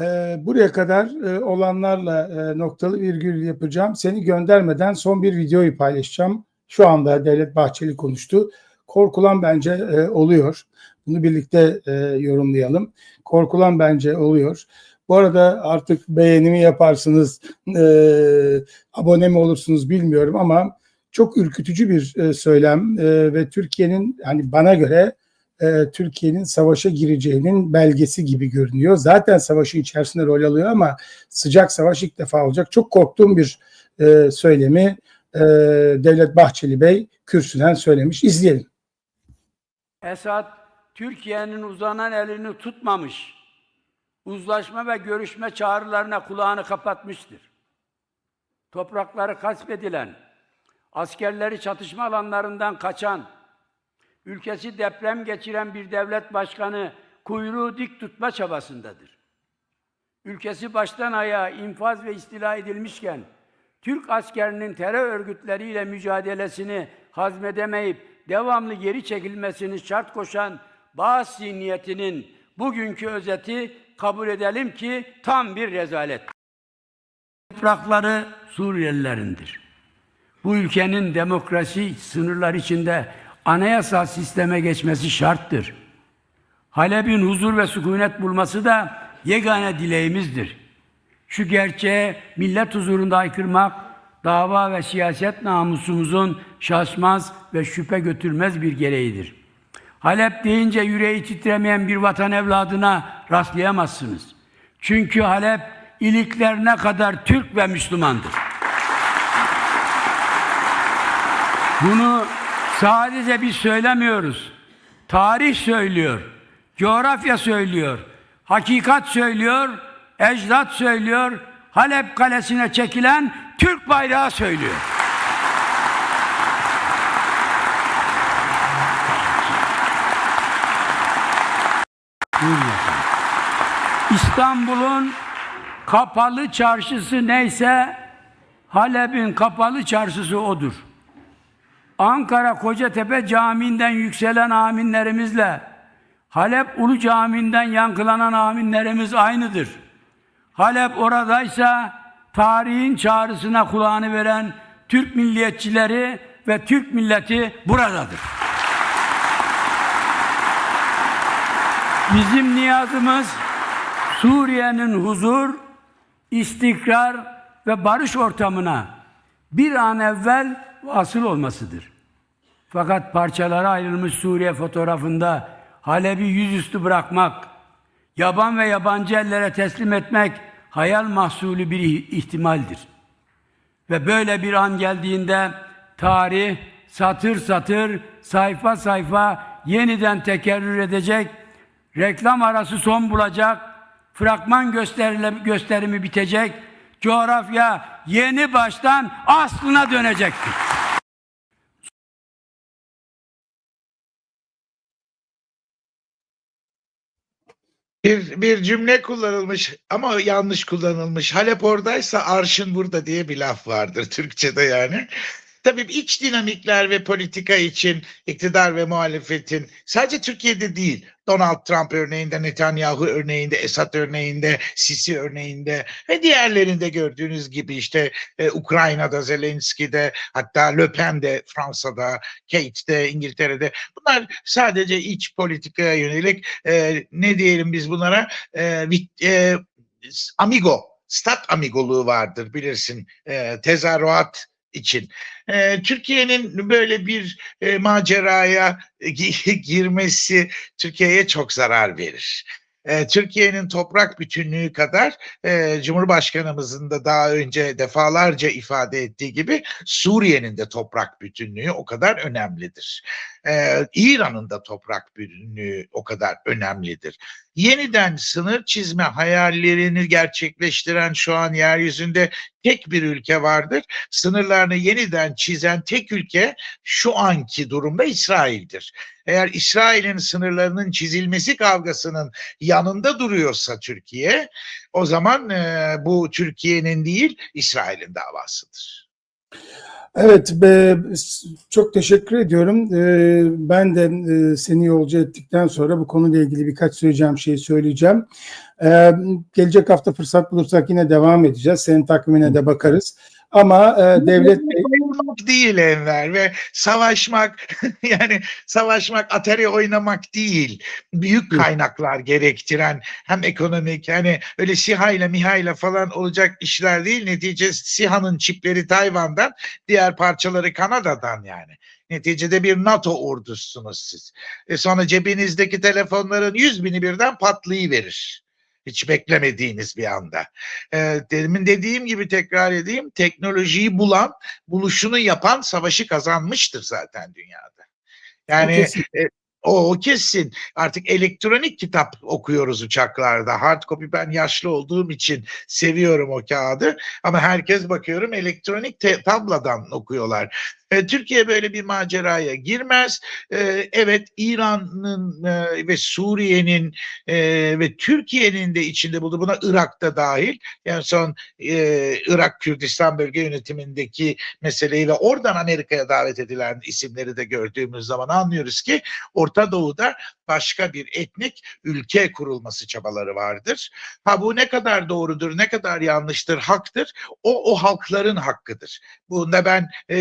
Ee, buraya kadar e, olanlarla e, noktalı virgül yapacağım. Seni göndermeden son bir videoyu paylaşacağım. Şu anda Devlet Bahçeli konuştu. Korkulan bence e, oluyor. Bunu birlikte yorumlayalım. Korkulan bence oluyor. Bu arada artık beğenimi yaparsınız, e, abone mi olursunuz bilmiyorum ama çok ürkütücü bir e, söylem e, ve Türkiye'nin hani bana göre e, Türkiye'nin savaşa gireceğinin belgesi gibi görünüyor. Zaten savaşın içerisinde rol alıyor ama sıcak savaş ilk defa olacak. Çok korktuğum bir e, söylemi e, Devlet Bahçeli Bey kürsüden söylemiş. İzleyelim. Esad Türkiye'nin uzanan elini tutmamış. Uzlaşma ve görüşme çağrılarına kulağını kapatmıştır. Toprakları gasp edilen, askerleri çatışma alanlarından kaçan, ülkesi deprem geçiren bir devlet başkanı kuyruğu dik tutma çabasındadır. Ülkesi baştan ayağa infaz ve istila edilmişken, Türk askerinin terör örgütleriyle mücadelesini hazmedemeyip devamlı geri çekilmesini şart koşan Bağız zihniyetinin bugünkü özeti kabul edelim ki tam bir rezalet. Toprakları Suriyelilerindir. Bu ülkenin demokrasi sınırlar içinde anayasal sisteme geçmesi şarttır. Halep'in huzur ve sükunet bulması da yegane dileğimizdir. Şu gerçeğe millet huzurunda aykırmak, dava ve siyaset namusumuzun şaşmaz ve şüphe götürmez bir gereğidir. Halep deyince yüreği titremeyen bir vatan evladına rastlayamazsınız. Çünkü Halep iliklerine kadar Türk ve Müslümandır. Bunu sadece biz söylemiyoruz. Tarih söylüyor, coğrafya söylüyor, hakikat söylüyor, ecdat söylüyor, Halep kalesine çekilen Türk bayrağı söylüyor. İstanbul'un kapalı çarşısı neyse Halep'in kapalı çarşısı odur. Ankara Kocatepe Camii'nden yükselen aminlerimizle Halep Ulu Camii'nden yankılanan aminlerimiz aynıdır. Halep oradaysa tarihin çağrısına kulağını veren Türk milliyetçileri ve Türk milleti buradadır. Bizim niyazımız Suriye'nin huzur, istikrar ve barış ortamına bir an evvel vasıl olmasıdır. Fakat parçalara ayrılmış Suriye fotoğrafında Halep'i yüzüstü bırakmak, yaban ve yabancı ellere teslim etmek hayal mahsulü bir ihtimaldir. Ve böyle bir an geldiğinde tarih satır satır, sayfa sayfa yeniden tekerrür edecek, reklam arası son bulacak, fragman gösterimi bitecek, coğrafya yeni baştan aslına dönecektir. Bir, bir cümle kullanılmış ama yanlış kullanılmış. Halep oradaysa arşın burada diye bir laf vardır Türkçe'de yani. Tabii iç dinamikler ve politika için iktidar ve muhalefetin sadece Türkiye'de değil, Donald Trump örneğinde, Netanyahu örneğinde, Esad örneğinde, Sisi örneğinde ve diğerlerinde gördüğünüz gibi işte e, Ukrayna'da, Zelenski'de, hatta Le Pen'de, Fransa'da, Kate'de, İngiltere'de. Bunlar sadece iç politikaya yönelik e, ne diyelim biz bunlara e, e, amigo, stat amigoluğu vardır bilirsin. E, tezahürat için. E, Türkiye'nin böyle bir e, maceraya girmesi Türkiye'ye çok zarar verir. Türkiye'nin toprak bütünlüğü kadar Cumhurbaşkanımızın da daha önce defalarca ifade ettiği gibi Suriye'nin de toprak bütünlüğü o kadar önemlidir. İran'ın da toprak bütünlüğü o kadar önemlidir. Yeniden sınır çizme hayallerini gerçekleştiren şu an yeryüzünde tek bir ülke vardır. Sınırlarını yeniden çizen tek ülke şu anki durumda İsrail'dir. Eğer İsrail'in sınırlarının çizilmesi kavgasının yanında duruyorsa Türkiye, o zaman e, bu Türkiye'nin değil İsrail'in davasıdır. Evet, be, çok teşekkür ediyorum. Ee, Ben de e, seni yolcu ettikten sonra bu konuyla ilgili birkaç söyleyeceğim şeyi söyleyeceğim. Ee, Gelecek hafta fırsat bulursak yine devam edeceğiz. Senin takvimine de bakarız. Ama e, Devlet Bey, değil Enver ve savaşmak yani savaşmak Atari oynamak değil. Büyük kaynaklar gerektiren hem ekonomik hani öyle SİHA ile MİHA ile falan olacak işler değil. Netice SİHA'nın çipleri Tayvan'dan diğer parçaları Kanada'dan yani. Neticede bir NATO ordusunuz siz. E sonra cebinizdeki telefonların yüz bini birden patlayıverir. Hiç beklemediğiniz bir anda. E, demin dediğim gibi tekrar edeyim teknolojiyi bulan buluşunu yapan savaşı kazanmıştır zaten dünyada. Yani kesin. o, o kesin. Artık elektronik kitap okuyoruz uçaklarda. Hard copy ben yaşlı olduğum için seviyorum o kağıdı. Ama herkes bakıyorum elektronik tabladan okuyorlar. E, Türkiye böyle bir maceraya girmez. E, evet İran'ın e, ve Suriye'nin ve Türkiye'nin de içinde bulunduğu buna Irak'ta dahil. Yani son Irak Kürdistan bölge yönetimindeki meseleyi ve oradan Amerika'ya davet edilen isimleri de gördüğümüz zaman anlıyoruz ki Orta Doğu'da başka bir etnik ülke kurulması çabaları vardır. Ha bu ne kadar doğrudur, ne kadar yanlıştır, haktır. O o halkların hakkıdır. Bunda ben e,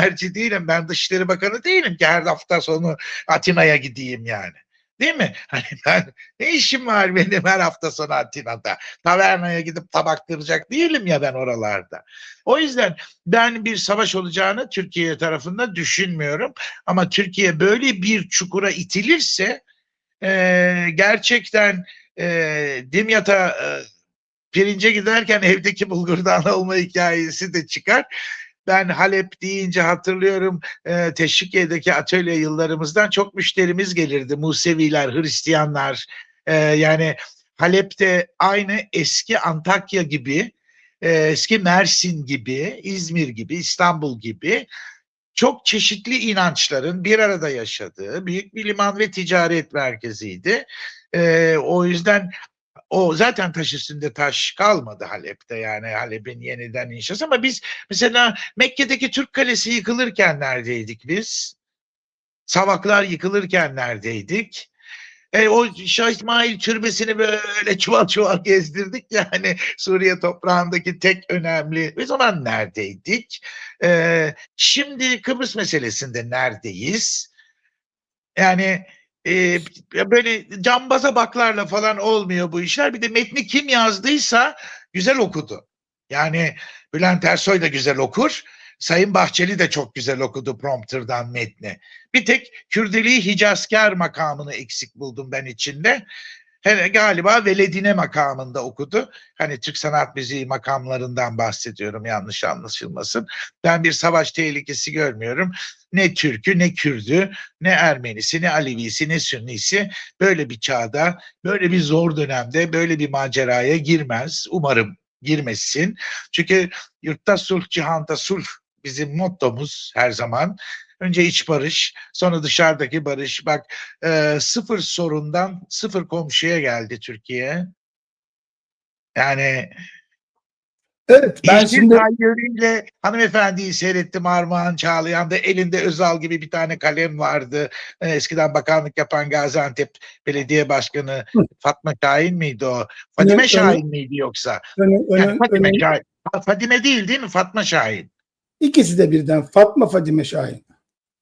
merci değilim. Ben Dışişleri Bakanı değilim ki her hafta sonu Atina'ya gideyim yani. Değil mi? Hani ben ne işim var benim her hafta sonu Atina'da? Tavernaya gidip tabak kıracak değilim ya ben oralarda. O yüzden ben bir savaş olacağını Türkiye tarafında düşünmüyorum. Ama Türkiye böyle bir çukura itilirse e, gerçekten e, Dimyat'a e, pirince giderken evdeki bulgurdan olma hikayesi de çıkar. Ben Halep deyince hatırlıyorum e, Teşvikiye'deki atölye yıllarımızdan çok müşterimiz gelirdi. Museviler, Hristiyanlar. E, yani Halep'te aynı eski Antakya gibi, e, eski Mersin gibi, İzmir gibi, İstanbul gibi çok çeşitli inançların bir arada yaşadığı büyük bir liman ve ticaret merkeziydi. E, o yüzden o zaten taş üstünde taş kalmadı Halep'te yani Halep'in yeniden inşası ama biz mesela Mekke'deki Türk Kalesi yıkılırken neredeydik biz? Savaklar yıkılırken neredeydik? E, o Şah İsmail türbesini böyle çuval çuval gezdirdik yani Suriye toprağındaki tek önemli. O zaman neredeydik? E, şimdi Kıbrıs meselesinde neredeyiz? Yani e, böyle cambaza baklarla falan olmuyor bu işler. Bir de metni kim yazdıysa güzel okudu. Yani Bülent Ersoy da güzel okur. Sayın Bahçeli de çok güzel okudu prompterdan metni. Bir tek Kürdeliği Hicazkar makamını eksik buldum ben içinde. Hele galiba Veledine makamında okudu. Hani Türk sanat müziği makamlarından bahsediyorum yanlış anlaşılmasın. Ben bir savaş tehlikesi görmüyorum. Ne Türk'ü ne Kürd'ü ne Ermenisi ne Alevisi ne Sünnisi böyle bir çağda böyle bir zor dönemde böyle bir maceraya girmez. Umarım girmesin. Çünkü yurtta sulh cihanda sulh bizim mottomuz her zaman. Önce iç barış, sonra dışarıdaki barış. Bak e, sıfır sorundan sıfır komşuya geldi Türkiye. Yani evet ben ben şimdi ile hanımefendiyi seyrettim Armağan Çağlayan'da elinde Özal gibi bir tane kalem vardı. E, eskiden bakanlık yapan Gaziantep Belediye Başkanı Hı. Fatma Şahin miydi o? Fatime Öne- Şahin miydi yoksa? öne- Yani öne- Fatime öne- Şahin. Fatime değil değil mi? Fatma Şahin. ikisi de birden Fatma Fadime Şahin.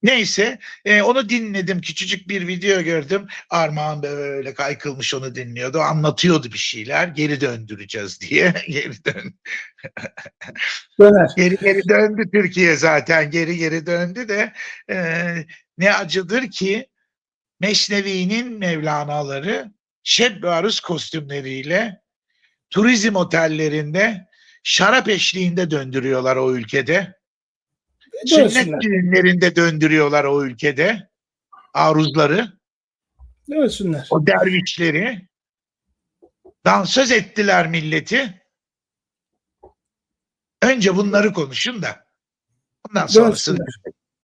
Neyse e, onu dinledim. Küçücük bir video gördüm. Armağan böyle kaykılmış onu dinliyordu. Anlatıyordu bir şeyler. Geri döndüreceğiz diye. Geri dön. Döner. Geri geri döndü Türkiye zaten. Geri geri döndü de e, ne acıdır ki Mesnevi'nin Mevlana'ları şeb kostümleriyle turizm otellerinde şarap eşliğinde döndürüyorlar o ülkede. Sünnet Dönsünler. düğünlerinde döndürüyorlar o ülkede aruzları, Dönsünler. o dervişleri. Dansöz ettiler milleti. Önce bunları konuşun da ondan sonrasını Dönsünler.